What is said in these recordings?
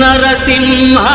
నరసింహా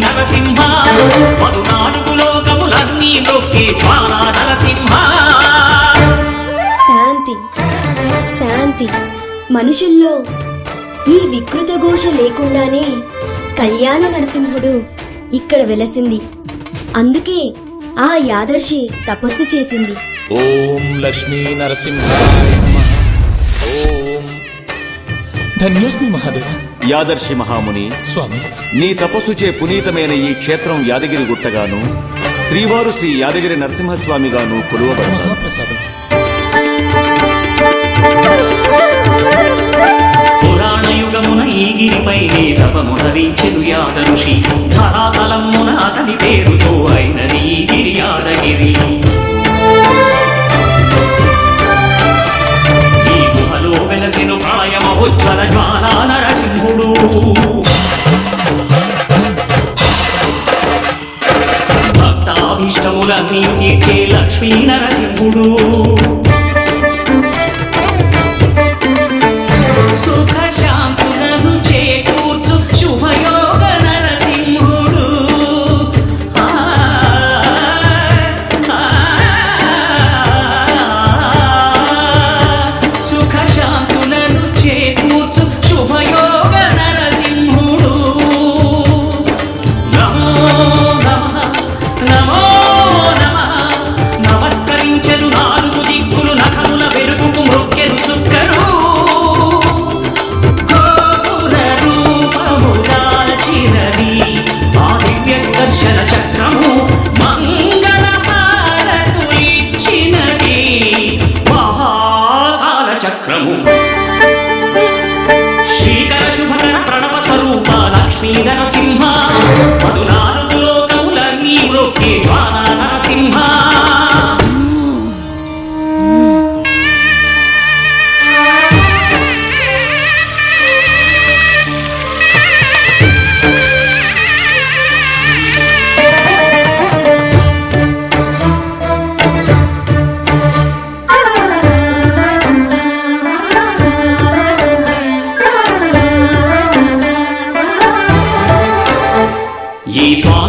నరసింహ. పద్నాలుగు లోకములన్నీ నొక్కే జ్వాలా నరసింహ. శాంతి శాంతి. మనుషుల్లో ఈ వికృత ఘోష లేకుండానే కళ్యాణ నరసింహుడు ఇక్కడ వెలసింది. అందుకే ఆ యాదర్శి తపస్సు చేసింది. ఓం లక్ష్మీ. ఓం ధన్యోస్మి మహాదేవ. యాదర్శి మహాముని స్వామి. నీ తపస్సుచే పునీతమైన ఈ క్షేత్రం యాదగిరి గుట్టగాను శ్రీవారు శ్రీ యాదగిరి నరసింహస్వామిగాను కొలువబడతారు. మహాప్రసాదం. పురాణ యుగమున ఈ గిరిపైనే తపమునరించెను యాదరుషి ధరాతలమున అతని పేరుతో అయినది ఈ గిరి యాదగిరి. ఉజ్వల జ్వాల నరసింహుడు. భక్తాభీష్టములన్నీ తీర్చే లక్ష్మీ నరసింహుడు. మహాకాల శ్రీకర శుభకర ప్రణవ స్వరూప లక్ష్మీ నరసింహ ఈ స్వామి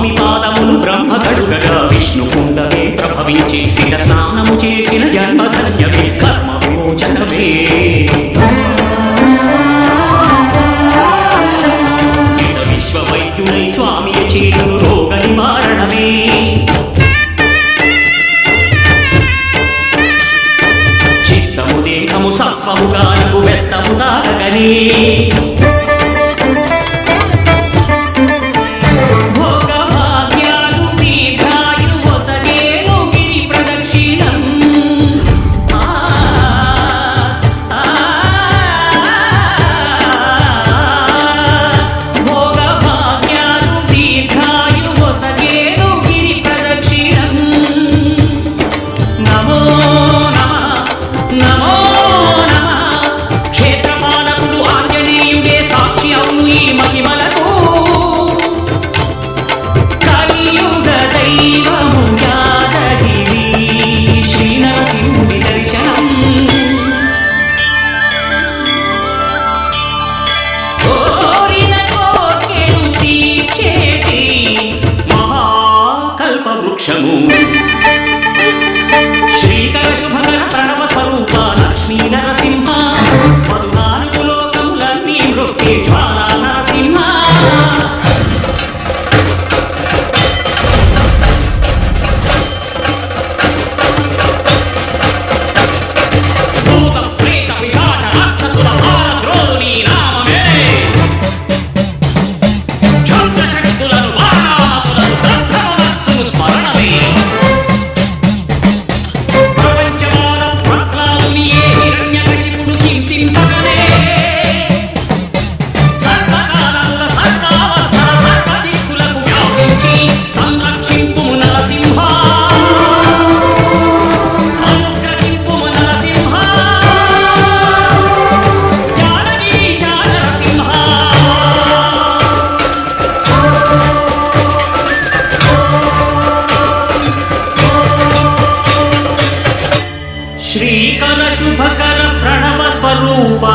రూప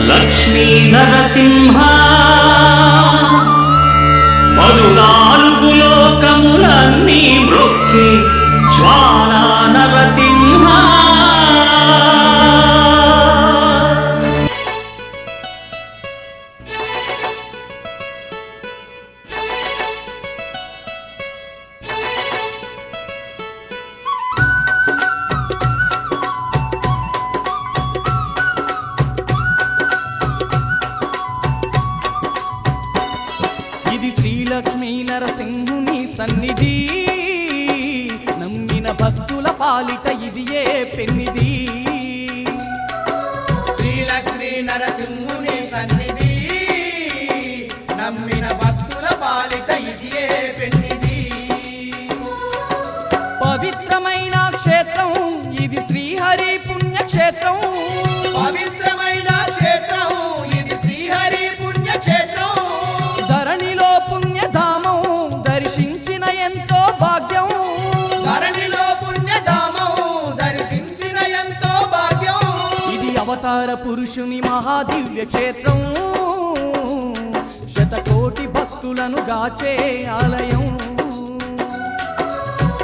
లక్ష్మీ నరసింహ. పదునాలుగు లోకములన్నీ మృక్కి జ్వాలా నరసింహ. లక్ష్మీ నరసింహుని సన్నిధి. నమ్మిన భక్తుల పాలిట ఇది ఏ పురుషుని మహాదివ్య క్షేత్రం. శతకోటి భక్తులను గాచే ఆలయం.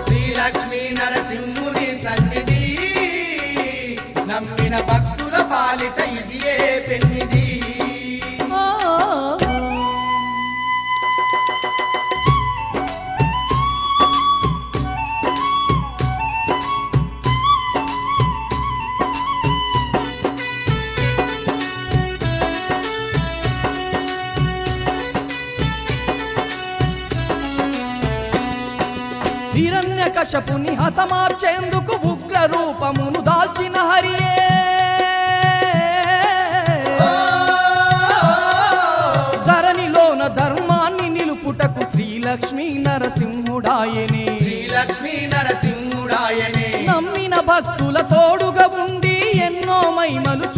శ్రీలక్ష్మీ నరసింహుని సన్నిధి. నమ్మిన భక్తుల పాలిట ఇదియే పెన్నిది కశపుని హతమార్చేందుకు ఉగ్ర రూపమును దాల్చిన హరియే. ధరణిలోన ధర్మాన్ని నిలుపుటకు శ్రీలక్ష్మీ నరసింహుడాయనే. శ్రీలక్ష్మీ నరసింహుడాయనే. నమ్మిన భక్తుల తోడుగా ఉండి ఎన్నో మహిమలు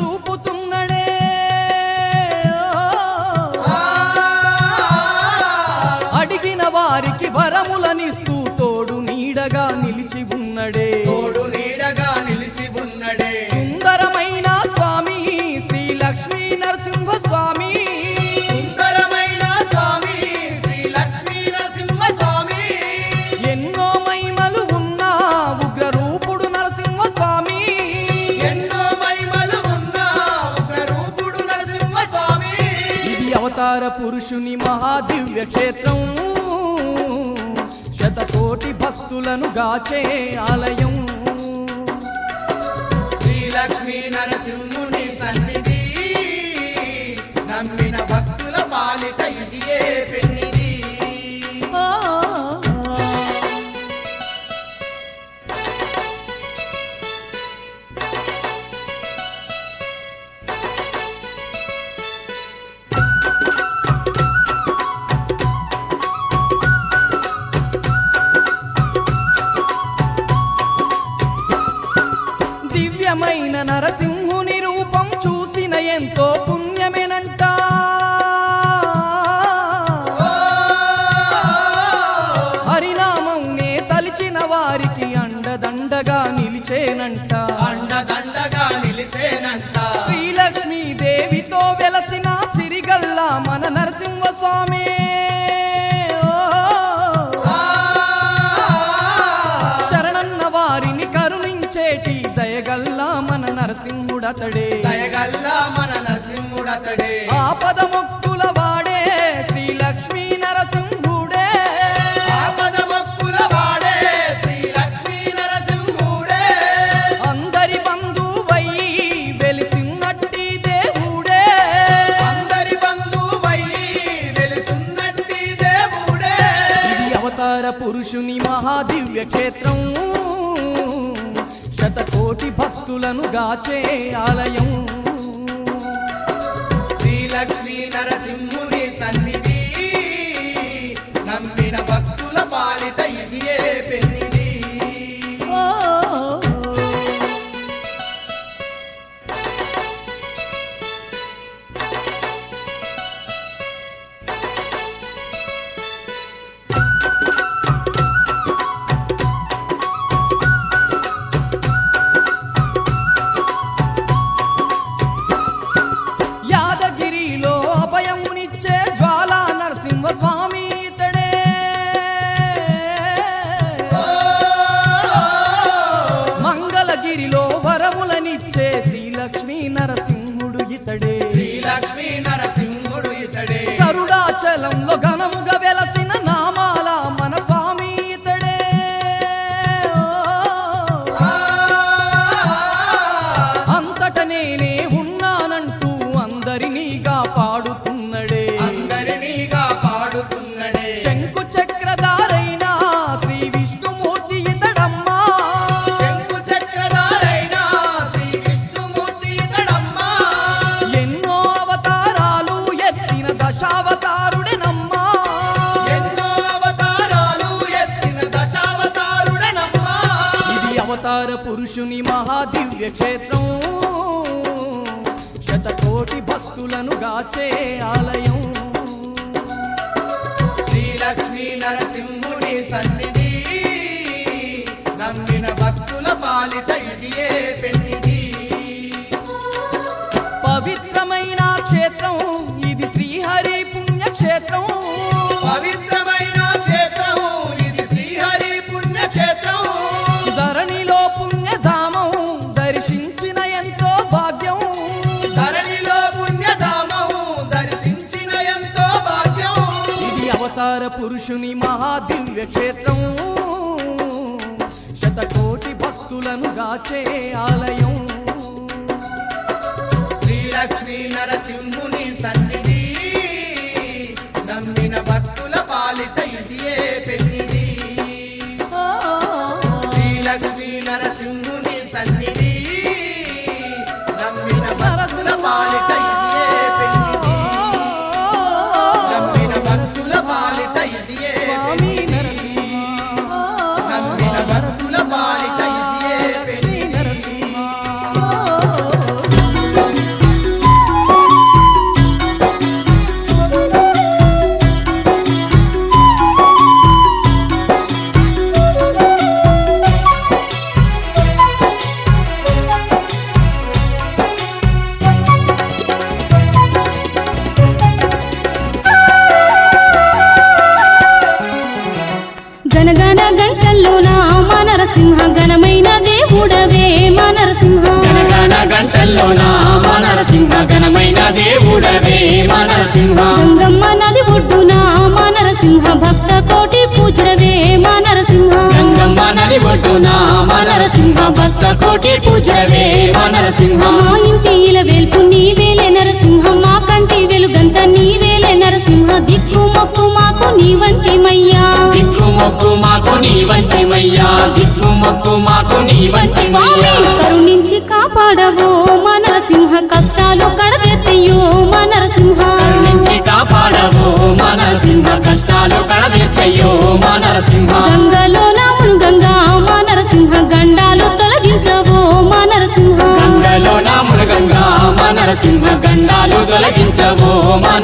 అవతార పురుషుని మహాదివ్య క్షేత్రం. శతకోటి భక్తులను గాచే ఆలయం. శ్రీలక్ష్మీ నరసింహుని సన్నిధి. నమ్మిన భక్తుల పాలిట ఇదియే పెళ్ళి నరసింహుడతడే. దయగల్లా మన నరసింహుడతడే. ఆపద మొక్కుల భక్తులను గాచే ఆలయం. శ్రీలక్ష్మీ నరసింహుని సన్నిధి నమ్మిన భక్తుల పాలిట పురుషుని మహాదివ్య క్షేత్రం. శతకోటి భక్తులను గాచే ఆలయం. శ్రీలక్ష్మీ నరసింహుని సన్నిధి. నమ్మిన భక్తుల పాలిట ఇదియే నరసింహుని సన్నిధి. నమ్మిన భక్తుల పాలిట ఇదియే. దేవుడవే మా నరసింహ గంగమ్మ నది ఒడ్డున భక్త కోటి పూజడవే మా నరసింహ గంగమ్మ నది ఒడ్డున భక్త కోటి పూజవే మా నరసింహ మా ఇంటి ఇల వేల్పు నీవేలే నరసింహ మా కంటి వెలుగంత నీవేలే నరసింహ. దిక్కు మొక్కు మాకు నీ వంటి మయ్యా దిక్కు మొక్కు మాకు నీ వంటి మయ్యా దిక్కు మొక్కు మాకు నీ వంటి స్వామి కరుణించి కాపాడవో కడతీర్చయ్యో మా నరసింహ కరుణించి కాపాడవో మా నరసింహ కష్టాలు కడదీర్చయ్యో మా నరసింహ గంగలో నామును గంగా మా నరసింహ గండాలు తొలగించవో మా నరసింహ గంగలో నాములు గంగా మా నరసింహ గండాలు తొలగించవో మా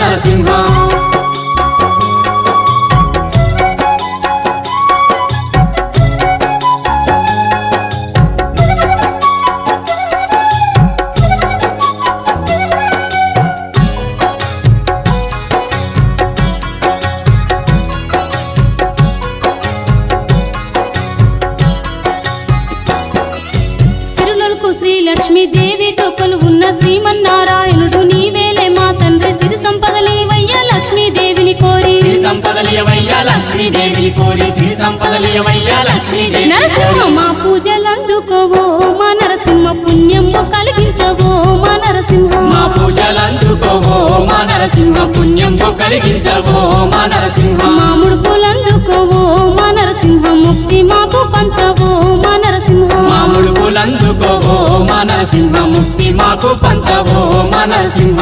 లక్ష్మీదేవిని కోరి శ్రీ సంపదలియవయ్యా లక్ష్మీదేవి నరసింహ మా పూజలందుకోవో మా నరసింహ పుణ్యము కలిగించవో మా నరసింహ. మా పూజలందుకోవో మా నరసింహ పుణ్యంబు కలిగించవో మా నరసింహ. మా ముడుపులందుకోవో మా నరసింహ ముక్తి మాకు పంచవో మా నరసింహ. మా ముడుపులందుకోవో మా నరసింహ ముక్తి మాకు పంచవో మా నరసింహ.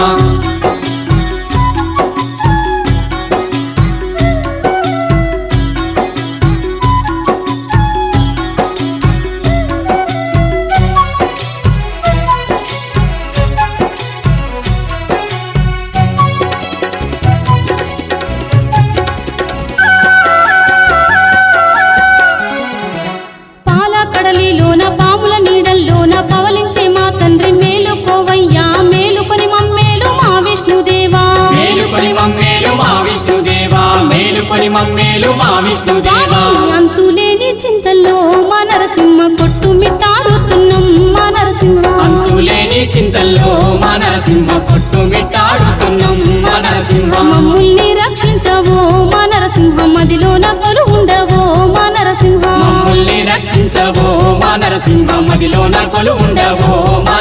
చింతల్లో మా నరసింహ కొట్టుమిట్టాడుతున్నాం మా నరసింహ మమ్ముల్ని రక్షించవో మా నరసింహ మదిలోన కొలు ఉండవో మా నరసింహ మమ్ముల్ని రక్షించవో మా నరసింహ మదిలోన కొలు ఉండవో మా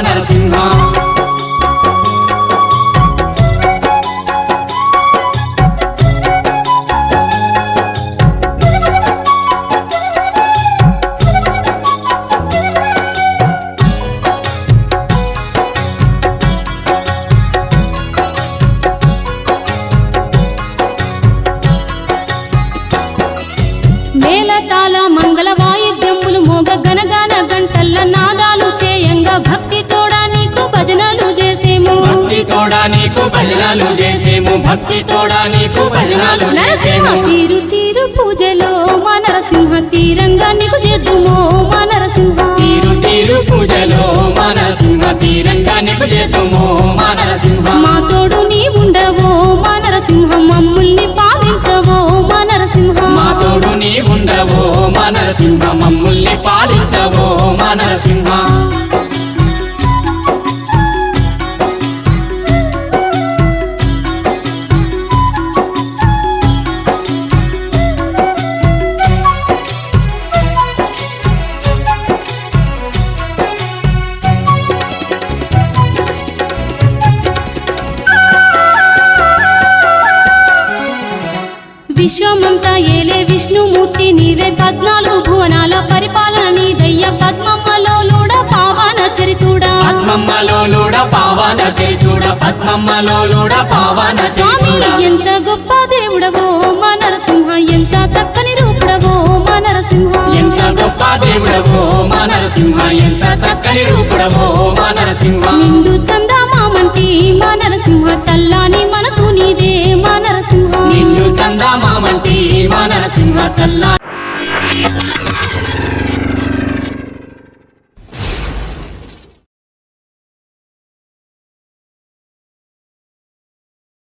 తోడా నీకు భజనాలు చేసేము. భక్తి తోడా నీకు భజనాలు నరసింహ తీరు తీరు పూజలో మా నరసింహ తీరంగా నీకు చేద్దుమో మా నరసింహ. తీరు తీరు పూజలో మా నరసింహ తీరంగా నీకు చేతుము మా నరసింహ. మా తోడు నీ ఉండవో మా నరసింహ మమ్ముల్ని పాలించవో మా నరసింహ. మా తోడు నీ ఉండవో మా నరసింహ మమ్ముల్ని పాలించవో మా నరసింహ. నీవే పద్నాలుగు భువనాల పరిపాలన నీదయ్య పద్మమ్మలో లూడ పావాన చరితుడా పద్మమ్మలో లూడ పావాన చరితుడా పద్మమ్మలో లూడ పావాన స్వామి ఎంత గొప్ప దేవుడవో మా నరసింహ ఎంత చక్కని రూపుడవో మా నరసింహ. ఎంత గొప్ప దేవుడవో మా నరసింహ ఎంత చక్కని రూపుడవో మా నరసింహ. నిండు చందామామంటే మా నరసింహ చల్లాని మనసు నీదే మా నరసింహ. నిండు చందామామంటే మా నరసింహ చల్లాని Thank you.